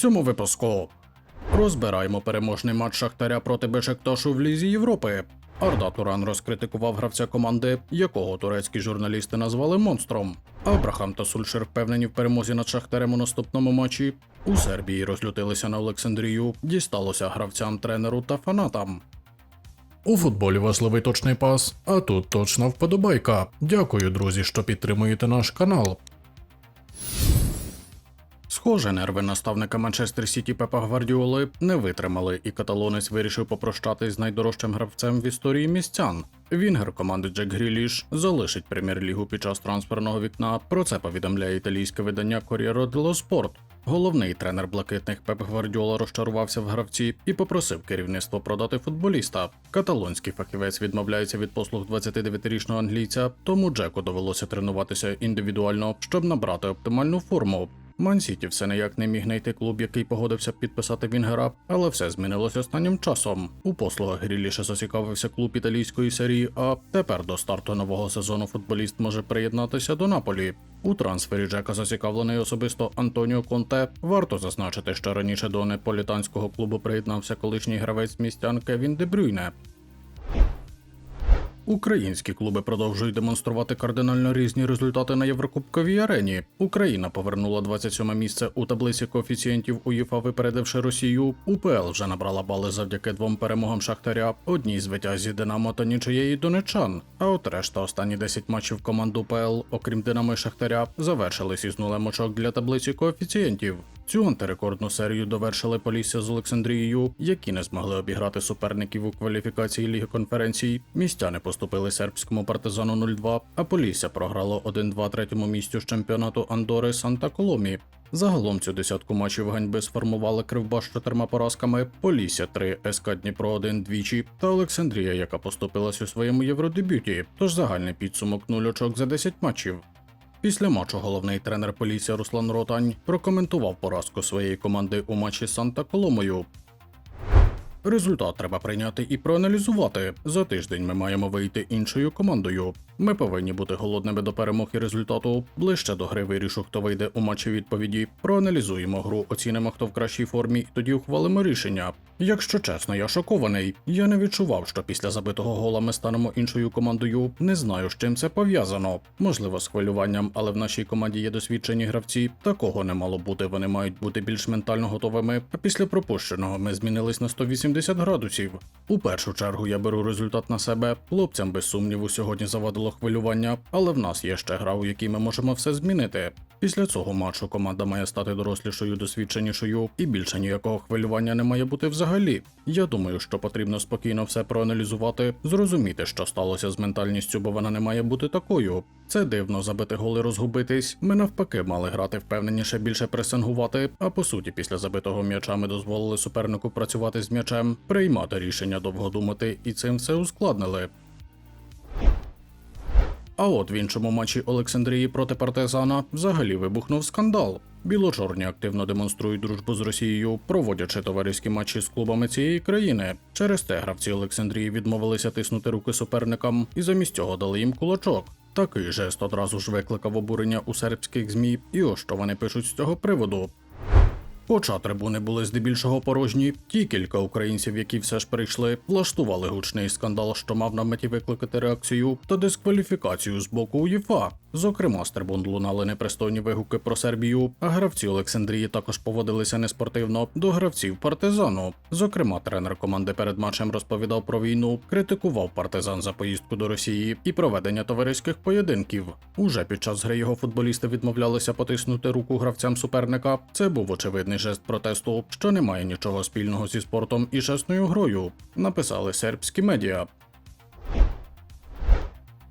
цьому випуску. Розбираємо переможний матч Шахтаря проти Бешекташу в Лізі Європи. Арда Туран розкритикував гравця команди, якого турецькі журналісти назвали монстром. Абрахам та Сульшер впевнені в перемозі над Шахтарем у наступному матчі. У Сербії розлютилися на Олександрію, дісталося гравцям, тренеру та фанатам. У футболі важливий точний пас, а тут точна вподобайка. Дякую, друзі, що підтримуєте наш канал. Схоже, нерви наставника Манчестер Сіті Пепа Гвардіоли не витримали, і каталонець вирішив попрощатись з найдорожчим гравцем в історії містян. Вінгер команди Джек Гріліш залишить прем'єр-лігу під час трансферного вікна. Про це повідомляє італійське видання Corriere dello Sport. Головний тренер блакитних Пеп Гвардіола розчарувався в гравці і попросив керівництво продати футболіста. Каталонський фахівець відмовляється від послуг 29-річного англійця, тому Джеку довелося тренуватися індивідуально, щоб набрати оптимальну форму. Ман-Сіті все ніяк не міг знайти клуб, який погодився підписати Вінгера, але все змінилось останнім часом. У послугах Гріліша зацікавився клуб італійської серії А. Тепер до старту нового сезону футболіст може приєднатися до Наполі. У трансфері Джека зацікавлений особисто Антоніо Конте. Варто зазначити, що раніше до неполітанського клубу приєднався колишній гравець містян Кевін Дебрюйне. Українські клуби продовжують демонструвати кардинально різні результати на Єврокубковій арені. Україна повернула 27 місце у таблиці коефіцієнтів УЄФА, випередивши Росію. УПЛ вже набрала бали завдяки двом перемогам Шахтаря, одній з витязі Динамо та нічиєї Донечан. А от решта останні 10 матчів команд УПЛ, окрім Динамо і Шахтаря, завершились із нулем очок для таблиці коефіцієнтів. Цю антирекордну серію довершили Полісся з Олександрією, які не змогли обіграти суперників у кваліфікації Ліги конференцій. Містяни поступили сербському партизану 0-2, а Полісся програло 1-2 третьому місцю з чемпіонату Андори Санта Коломі. Загалом цю десятку матчів ганьби сформували Кривбаш з чотирма поразками, Полісся 3, СК Дніпро 1 двічі та Олександрія, яка поступилась у своєму євродебюті. Тож загальний підсумок 0 очок за 10 матчів. Після матчу головний тренер Полісся Руслан Ротань прокоментував поразку своєї команди у матчі з Санта Коломою. Результат треба прийняти і проаналізувати. За тиждень ми маємо вийти іншою командою. Ми повинні бути голодними до перемог і результату. Ближче до гри вирішу, хто вийде у матчі відповіді. Проаналізуємо гру, оцінимо, хто в кращій формі, і тоді ухвалимо рішення. Якщо чесно, я шокований. Я не відчував, що після забитого гола ми станемо іншою командою. Не знаю, з чим це пов'язано. Можливо, з хвилюванням, але в нашій команді є досвідчені гравці. Такого не мало бути. Вони мають бути більш ментально готовими. А після пропущеного ми змінились на 180 градусів. У першу чергу я беру результат на себе. Хлопцям без сумніву сьогодні завадило хвилювання, але в нас є ще гра, у якій ми можемо все змінити. Після цього матчу команда має стати дорослішою, досвідченішою, і більше ніякого хвилювання не має бути взагалі. Я думаю, що потрібно спокійно все проаналізувати, зрозуміти, що сталося з ментальністю, бо вона не має бути такою. Це дивно забити голи розгубитись. Ми навпаки мали грати впевненіше, більше пресингувати. А по суті, після забитого м'яча ми дозволили супернику працювати з м'ячем, приймати рішення довго думати, і цим все ускладнили. А от в іншому матчі Олександрії проти партизана взагалі вибухнув скандал. Білочорні активно демонструють дружбу з Росією, проводячи товариські матчі з клубами цієї країни. Через те гравці Олександрії відмовилися тиснути руки суперникам і замість цього дали їм кулачок. Такий жест одразу ж викликав обурення у сербських змі, і ось що вони пишуть з цього приводу. Хоча трибуни були здебільшого порожні, ті кілька українців, які все ж прийшли, влаштували гучний скандал, що мав на меті викликати реакцію та дискваліфікацію з боку УЄФА. Зокрема, з трибун лунали непристойні вигуки про Сербію, а гравці Олександрії також поводилися неспортивно до гравців партизану. Зокрема, тренер команди перед матчем розповідав про війну, критикував партизан за поїздку до Росії і проведення товариських поєдинків. Уже під час гри його футболісти відмовлялися потиснути руку гравцям суперника. Це був очевидний жест протесту, що не має нічого спільного зі спортом і чесною грою. Написали сербські медіа.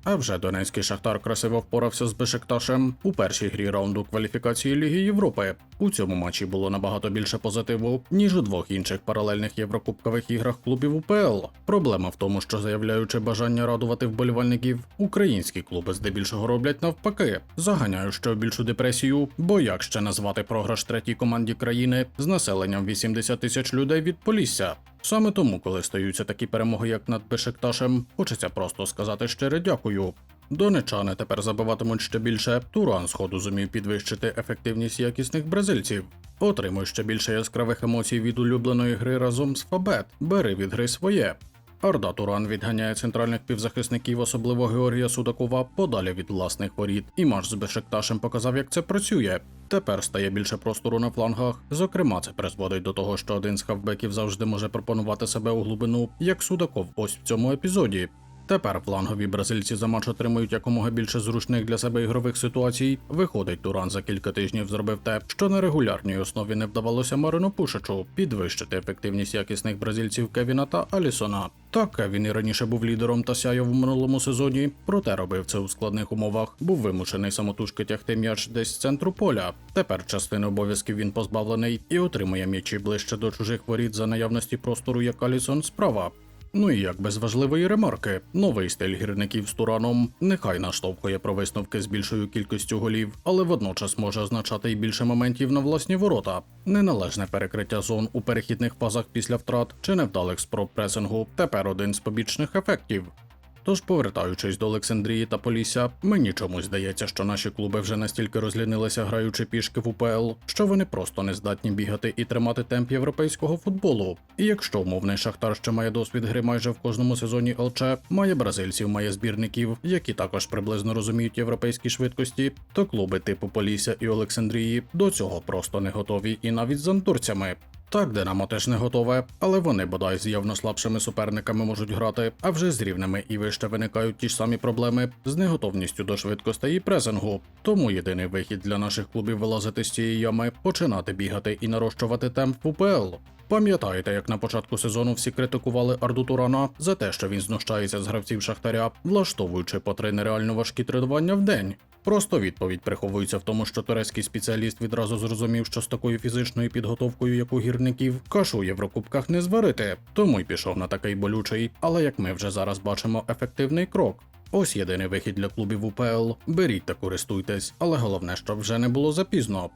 А вже Донецький Шахтар красиво впорався з Бешикташем у першій грі раунду кваліфікації Ліги Європи. У цьому матчі було набагато більше позитиву, ніж у двох інших паралельних єврокубкових іграх клубів УПЛ. Проблема в тому, що заявляючи бажання радувати вболівальників, українські клуби здебільшого роблять навпаки, заганяють ще в більшу депресію. Бо як ще назвати програш третій команді країни з населенням 80 тисяч людей від Полісся? Саме тому, коли стаються такі перемоги, як над Бешикташем, хочеться просто сказати щире дякую. Донечани тепер забиватимуть ще більше. Туран сходу зумів підвищити ефективність якісних бразильців. Отримуй ще більше яскравих емоцій від улюбленої гри разом з Фабет. Бери від гри своє. Арда Туран відганяє центральних півзахисників, особливо Георгія Судакова, подалі від власних воріт. І марш з Бешикташем показав, як це працює. Тепер стає більше простору на флангах. Зокрема, це призводить до того, що один з хавбеків завжди може пропонувати себе у глибину, як Судаков ось в цьому епізоді. Тепер флангові бразильці за матч отримують якомога більше зручних для себе ігрових ситуацій. Виходить, Туран за кілька тижнів зробив те, що на регулярній основі не вдавалося Марину Пушачу підвищити ефективність якісних бразильців Кевіна та Алісона. Так, Кевін і раніше був лідером та сяяв у минулому сезоні, проте робив це у складних умовах. Був вимушений самотужки тягти м'яч десь з центру поля. Тепер частини обов'язків він позбавлений і отримує м'ячі ближче до чужих воріт за наявності простору, як Алісон справа. Ну і як без важливої ремарки, новий стиль гірників з Тураном нехай наштовхує про висновки з більшою кількістю голів, але водночас може означати й більше моментів на власні ворота. Неналежне перекриття зон у перехідних фазах після втрат чи невдалих спроб пресингу тепер один з побічних ефектів. Тож, повертаючись до Олександрії та Полісся, мені чомусь здається, що наші клуби вже настільки розлінилися, граючи пішки в УПЛ, що вони просто не здатні бігати і тримати темп європейського футболу. І якщо умовний Шахтар ще має досвід гри майже в кожному сезоні ЛЧ, має бразильців, має збірників, які також приблизно розуміють європейські швидкості, то клуби типу Полісся і Олександрії до цього просто не готові і навіть з антурцями. Так, Динамо теж не готове, але вони бодай з явно слабшими суперниками можуть грати, а вже з рівними і вище виникають ті ж самі проблеми з неготовністю до швидкостей і презингу. Тому єдиний вихід для наших клубів вилазити з цієї ями, починати бігати і нарощувати темп в УПЛ. Пам'ятаєте, як на початку сезону всі критикували Арду Турана за те, що він знущається з гравців Шахтаря, влаштовуючи по три нереально важкі тренування в день? Просто відповідь приховується в тому, що турецький спеціаліст відразу зрозумів, що з такою фізичною підготовкою, як у гірників, кашу у Єврокубках не зварити, тому й пішов на такий болючий, але як ми вже зараз бачимо, ефективний крок. Ось єдиний вихід для клубів УПЛ. Беріть та користуйтесь, але головне, щоб вже не було запізно.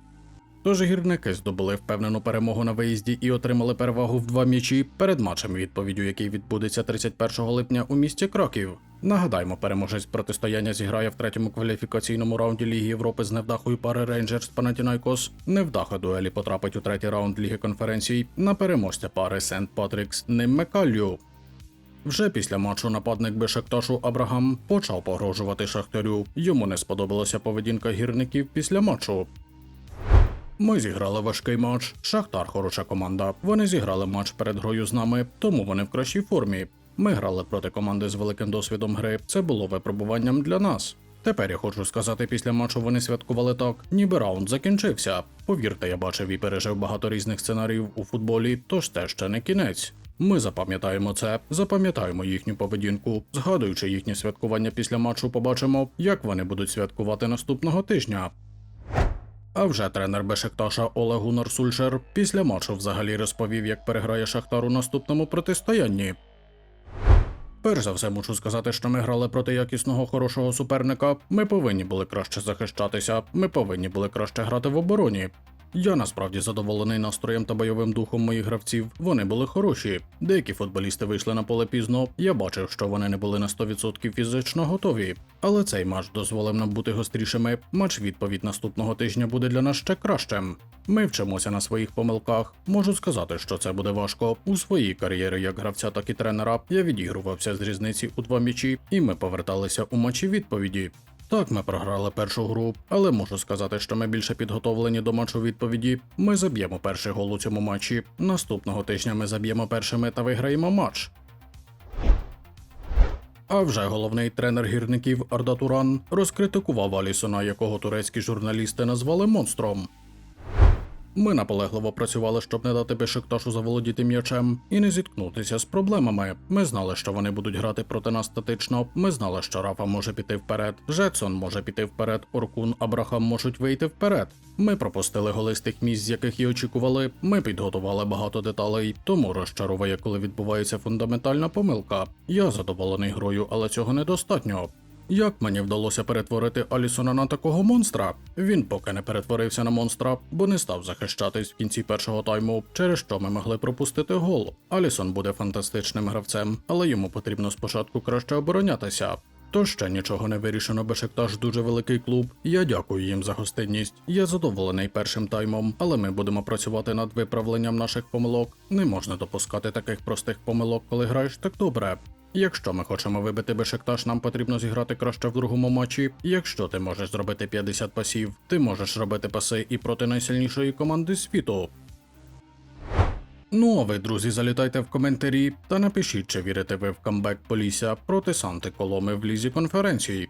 Тож гірники здобули впевнену перемогу на виїзді і отримали перевагу в два м'ячі перед матчем, відповіддю який відбудеться 31 липня у місті Краків. Нагадаймо, переможець протистояння зіграє в третьому кваліфікаційному раунді Ліги Європи з невдахою пари Рейнджерс Панатінайкос. Невдаха дуелі потрапить у третій раунд Ліги конференцій на переможця пари Сент Патрікс Ним Мекалью. Вже після матчу нападник Бешекташу Абрагам почав погрожувати Шахтарю. Йому не сподобалася поведінка гірників після матчу. Ми зіграли важкий матч. Шахтар хороша команда. Вони зіграли матч перед грою з нами, тому вони в кращій формі. Ми грали проти команди з великим досвідом гри. Це було випробуванням для нас. Тепер я хочу сказати, після матчу вони святкували так, ніби раунд закінчився. Повірте, я бачив і пережив багато різних сценаріїв у футболі, тож це ще не кінець. Ми запам'ятаємо це, запам'ятаємо їхню поведінку. Згадуючи їхнє святкування після матчу, побачимо, як вони будуть святкувати наступного тижня. А вже тренер Бешикташа Олег Гунар після матчу взагалі розповів, як переграє Шахтар у наступному протистоянні. Перш за все, мушу сказати, що ми грали проти якісного хорошого суперника. Ми повинні були краще захищатися, ми повинні були краще грати в обороні. Я насправді задоволений настроєм та бойовим духом моїх гравців. Вони були хороші. Деякі футболісти вийшли на поле пізно. Я бачив, що вони не були на 100% фізично готові. Але цей матч дозволив нам бути гострішими. Матч відповідь наступного тижня буде для нас ще кращим. Ми вчимося на своїх помилках. Можу сказати, що це буде важко. У своїй кар'єрі як гравця, так і тренера я відігрувався з різниці у два м'ячі, і ми поверталися у матчі відповіді. Так, ми програли першу гру, але можу сказати, що ми більше підготовлені до матчу відповіді. Ми заб'ємо перший гол у цьому матчі. Наступного тижня ми заб'ємо першими та виграємо матч. А вже головний тренер гірників Арда Туран розкритикував Алісона, якого турецькі журналісти назвали монстром. Ми наполегливо працювали, щоб не дати Бешикташу заволодіти м'ячем і не зіткнутися з проблемами. Ми знали, що вони будуть грати проти нас статично. Ми знали, що Рафа може піти вперед, Жетсон може піти вперед, Оркун, Абрахам можуть вийти вперед. Ми пропустили голи з тих місць, з яких і очікували. Ми підготували багато деталей, тому розчаровує, коли відбувається фундаментальна помилка. Я задоволений грою, але цього недостатньо. Як мені вдалося перетворити Алісона на такого монстра? Він поки не перетворився на монстра, бо не став захищатись в кінці першого тайму, через що ми могли пропустити гол. Алісон буде фантастичним гравцем, але йому потрібно спочатку краще оборонятися. То ще нічого не вирішено, Бешикташ дуже великий клуб. Я дякую їм за гостинність. Я задоволений першим таймом, але ми будемо працювати над виправленням наших помилок. Не можна допускати таких простих помилок, коли граєш так добре. Якщо ми хочемо вибити Бешикташ, нам потрібно зіграти краще в другому матчі. Якщо ти можеш зробити 50 пасів, ти можеш робити паси і проти найсильнішої команди світу. Ну а ви, друзі, залітайте в коментарі та напишіть, чи вірите ви в камбек Полісся проти Санти Коломи в лізі конференції.